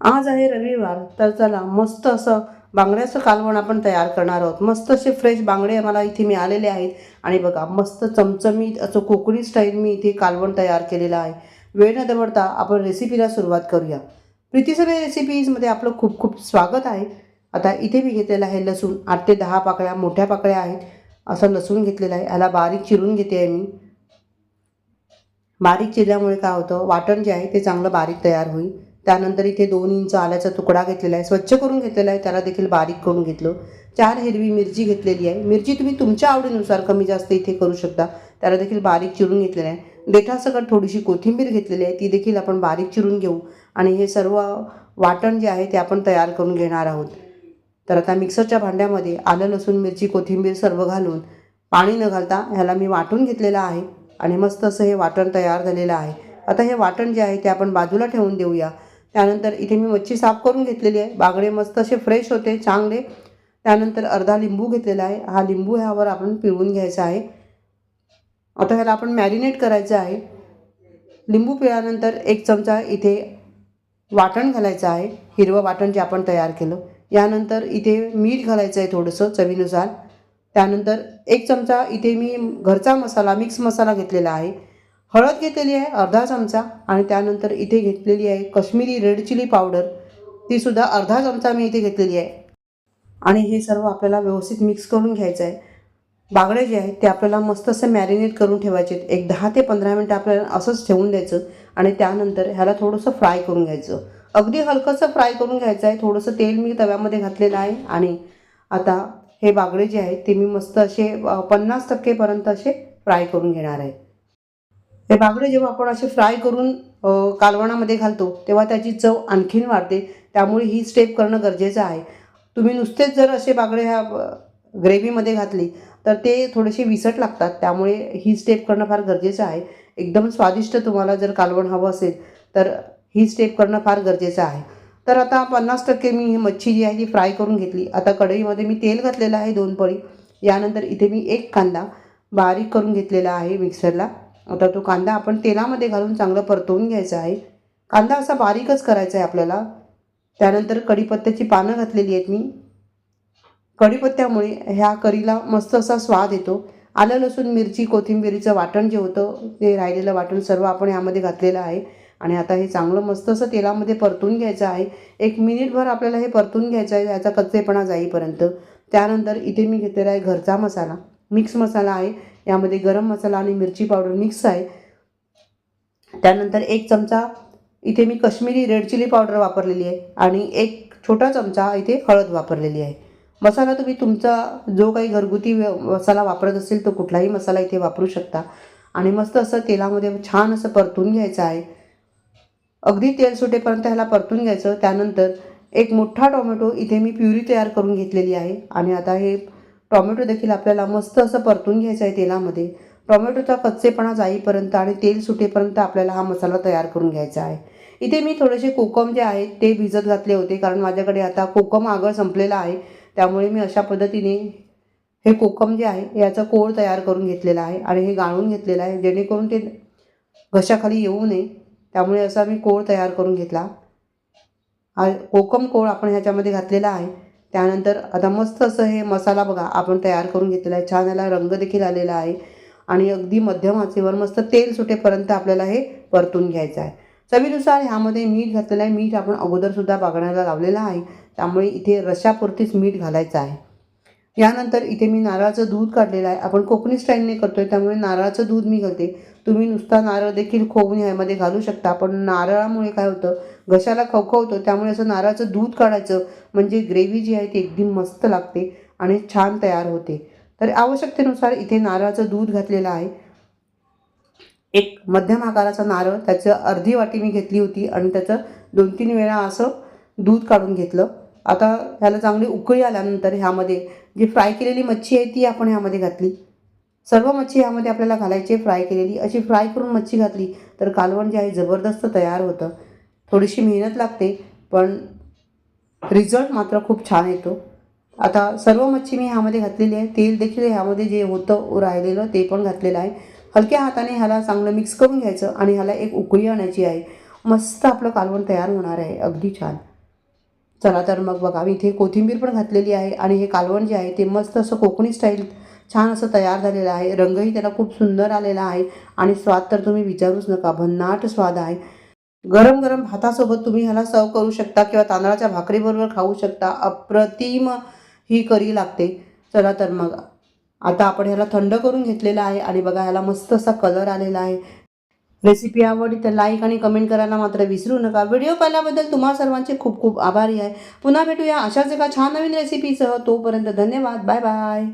आज आहे रविवार तर चला मस्त असं बांगड्याचं कालवण आपण तयार करणार आहोत. मस्त असे फ्रेश बांगडे मला इथे मिळालेले आहेत. आणि बघा मस्त चमचमीत असं कोकणी स्टाईल मी इथे कालवण तयार केलेलं आहे. वेळ न दवडता आपण रेसिपीला सुरुवात करूया. प्रीतीसरे रेसिपीजमध्ये आपलं खूप खूप स्वागत आहे. आता इथे मी घेतलेलं आहे लसूण. आठ ते दहा पाकळ्या मोठ्या पाकळ्या आहेत. असं लसूण घेतलेलं आहे. ह्याला बारीक चिरून घेते आहे मी. बारीक चिरल्यामुळे काय होतं वाटण जे आहे ते चांगलं बारीक तयार होईल. त्यानंतर इथे दोन इंच आल्याचा तुकडा घेतलेला आहे. स्वच्छ करून घेतलेला आहे. त्याला देखील बारीक करून घेतलं. चार हिरवी मिरची घेतलेली आहे. मिरची तुम्ही तुमच्या आवडीनुसार कमी जास्त इथे करू शकता. त्याला देखील बारीक चिरून घेतलेलं आहे. देठासकट थोडीशी कोथिंबीर घेतलेली आहे. ती देखील आपण बारीक चिरून घेऊ. आणि हे सर्व वाटण जे आहे ते आपण तयार करून घेणार आहोत. तर आता मिक्सरच्या भांड्यामध्ये आलं लसूण मिरची कोथिंबीर सर्व घालून पाणी न घालता ह्याला मी वाटून घेतलेलं आहे. आणि मस्त असं हे वाटण तयार झालेलं आहे. आता हे वाटण जे आहे ते आपण बाजूला ठेवून देऊया. त्यानंतर इथे मी मच्छी साफ करून घेतलेली आहे. बागडे मस्त असे फ्रेश होते चांगले. त्यानंतर अर्धा लिंबू घेतलेला आहे. हा लिंबू ह्यावर आपण पिळून घ्यायचा आहे. आता ह्याला आपण मॅरिनेट करायचं आहे. लिंबू पिळल्यानंतर एक चमचा इथे वाटण घालायचं आहे. हिरवं वाटण जे आपण तयार केलं. यानंतर इथे मीठ घालायचं आहे थोडंसं चवीनुसार. त्यानंतर एक चमचा इथे मी घरचा मसाला मिक्स मसाला घेतलेला आहे. हळद घेतलेली आहे अर्धा चमचा आणि त्यानंतर इथे घेतलेली आहे कश्मीरी रेड चिली पावडर. तीसुद्धा अर्धा चमचा मी इथे घेतलेली आहे. आणि हे सर्व आपल्याला व्यवस्थित मिक्स करून घ्यायचं आहे. बागडे जे आहेत ते आपल्याला मस्त असं मॅरिनेट करून ठेवायचे आहेत. एक दहा ते पंधरा मिनटं आपल्याला असंच ठेवून द्यायचं आणि त्यानंतर ह्याला थोडंसं फ्राय करून घ्यायचं. अगदी हलकंसं फ्राय करून घ्यायचं आहे. थोडंसं तेल मी तव्यामध्ये घातलेलं आहे आणि आता हे बागडे जे आहेत ते मी मस्त असे पन्नास टक्केपर्यंत असे फ्राय करून घेणार आहे. हे बांगडे जेव्हा आपण असे फ्राय करून कालवणामध्ये घालतो तेव्हा त्याची चव आणखीन वाढते. त्यामुळे ही स्टेप करणं गरजेचं आहे. तुम्ही नुसतेच जर असे बागडे ह्या ग्रेव्हीमध्ये घातली तर ते थोडेसे विसट लागतात. त्यामुळे ही स्टेप करणं फार गरजेचं आहे. एकदम स्वादिष्ट तुम्हाला जर कालवण हवं असेल तर ही स्टेप करणं फार गरजेचं आहे. तर आता पन्नास टक्के मी ही मच्छी जी आहे ती फ्राय करून घेतली. आता कढईमध्ये मी तेल घातलेलं आहे दोन पळी. यानंतर इथे मी एक कांदा बारीक करून घेतलेला आहे मिक्सरला आता तो कांदा आपण तेलामध्ये घालून चांगलं परतवून घ्यायचा आहे. कांदा असा बारीकच करायचा आहे आपल्याला. त्यानंतर कढीपत्त्याची पानं घातलेली आहेत मी. कढीपत्त्यामुळे ह्या करीला मस्त असा स्वाद येतो. आलं लसूण मिरची कोथिंबिरीचं वाटण जे होतं ते राहिलेलं वाटण सर्व आपण यामध्ये घातलेलं आहे. आणि आता हे चांगलं मस्त असं तेलामध्ये परतून घ्यायचं आहे. एक मिनिटभर आपल्याला हे परतून घ्यायचं आहे याचा कच्चेपणा जाईपर्यंत. त्यानंतर इथे मी घेतलेला आहे घरचा मसाला. मिक्स मसाला आहे. यामध्ये गरम मसाला आणि मिरची पावडर मिक्स आहे. त्यानंतर एक चमचा इथे मी कश्मीरी रेड चिली पावडर वापरलेली आहे आणि एक छोटा चमचा इथे हळद वापरलेली आहे. मसाला तुम्ही तुमचा जो काही घरगुती व्य- मसाला वापरत असेल तो कुठलाही मसाला इथे वापरू शकता. आणि मस्त असं तेलामध्ये छान असं परतून घ्यायचं आहे. अगदी तेल सुटेपर्यंत ह्याला परतून घ्यायचं. त्यानंतर एक मोठा टोमॅटो इथे मी प्युरी तयार करून घेतलेली आहे. आणि आता हे टोमॅटो देखील आपल्याला मस्त असं परतून घ्यायचं आहे तेलामध्ये. टोमॅटोचा कच्चेपणा जाईपर्यंत आणि तेल सुटेपर्यंत आपल्याला हा मसाला तयार करून घ्यायचा आहे. इथे मी थोडेसे कोकम जे आहेत ते भिजत घातले होते कारण माझ्याकडे आता कोकम आगळ संपलेला आहे. त्यामुळे मी अशा पद्धतीने हे कोकम जे आहे याचा कोळ तयार करून घेतलेला आहे आणि हे गाळून घेतलेलं आहे जेणेकरून ते घशाखाली येऊ नये. त्यामुळे असा मी कोळ तयार करून घेतला. कोकम कोळ आपण ह्याच्यामध्ये घातलेला आहे. त्यानंतर आता मस्त असं हे मसाला बघा आपण तयार करून घेतलेला आहे. छान याला रंग देखील आलेला आहे. आणि अगदी मध्यम आचेवर मस्त तेल सुटेपर्यंत आपल्याला हे परतून घ्यायचं आहे. चवीनुसार ह्यामध्ये मीठ घातलेलं आहे. मीठ आपण अगोदरसुद्धा बागण्याला लावलेलं आहे. त्यामुळे इथे रशापुरतीच मीठ घालायचं आहे. यानंतर इथे मी नारळाचं दूध काढलेलं आहे. आपण कोकणी स्टाईलने करतो आहे त्यामुळे नारळाचं दूध मी घालते. तुम्ही नुसता नारळ देखील खोवून ह्यामध्ये घालू शकता. पण नारळामुळे काय होतं घशाला खवखवतो त्यामुळे असं नारळाचं दूध काढायचं म्हणजे ग्रेव्ही जी आहे ती एकदम मस्त लागते आणि छान तयार होते. तर आवश्यकतेनुसार इथे नारळाचं दूध घातलेलं आहे. एक मध्यम आकाराचा नारळ त्याचं अर्धी वाटी मी घेतली होती आणि त्याचं दोन तीन वेळा असं दूध काढून घेतलं. आता ह्याला चांगली उकळी आल्यानंतर ह्यामध्ये जी फ्राय केलेली मच्छी आहे ती आपण ह्यामध्ये घातली. सर्व मच्छी ह्यामध्ये आपल्याला घालायची फ्राय केलेली. अशी फ्राय करून मच्छी घातली तर कालवण जे आहे जबरदस्त तयार होतं. थोडीशी मेहनत लागते पण रिझल्ट मात्र खूप छान येतो. आता सर्व मच्छी मी ह्यामध्ये घातलेली आहे. तेल देखील ह्यामध्ये जे होतं राहिलेलं ते पण घातलेलं आहे. हलक्या हाताने ह्याला चांगलं मिक्स करून घ्यायचं आणि ह्याला एक उकळी आणायची आहे. मस्त आपलं कालवण तयार होणार आहे. अगदी छान. चला तर मग बघा मी इथे कोथिंबीर पण घातलेली आहे आणि हे कालवण जे आहे ते मस्त असं कोकणी स्टाईल छान असं तयार झालेलं आहे. रंगही त्याला खूप सुंदर आलेला आहे आणि स्वाद तर तुम्ही विचारूच नका. भन्नाट स्वाद आहे. गरम गरम भातासोबत तुम्ही ह्याला सर्व करू शकता किंवा तांदळाच्या भाकरीबरोबर खाऊ शकता. अप्रतिम ही करी लागते. चला तर मग. आता आपण ह्याला थंड करून घेतलेलं आहे आणि बघा ह्याला मस्त असा कलर आलेला आहे. रेसिपी आवडली तर लाईक आणि कमेंट करायला मात्र विसरू नका. व्हिडिओ पाहिल्याबद्दल तुम्हा सर्वांचे खूप खूप आभारी आहे. पुन्हा भेटूया अशाच एका छान नवीन रेसिपीसह तोपर्यंत धन्यवाद. Bye bye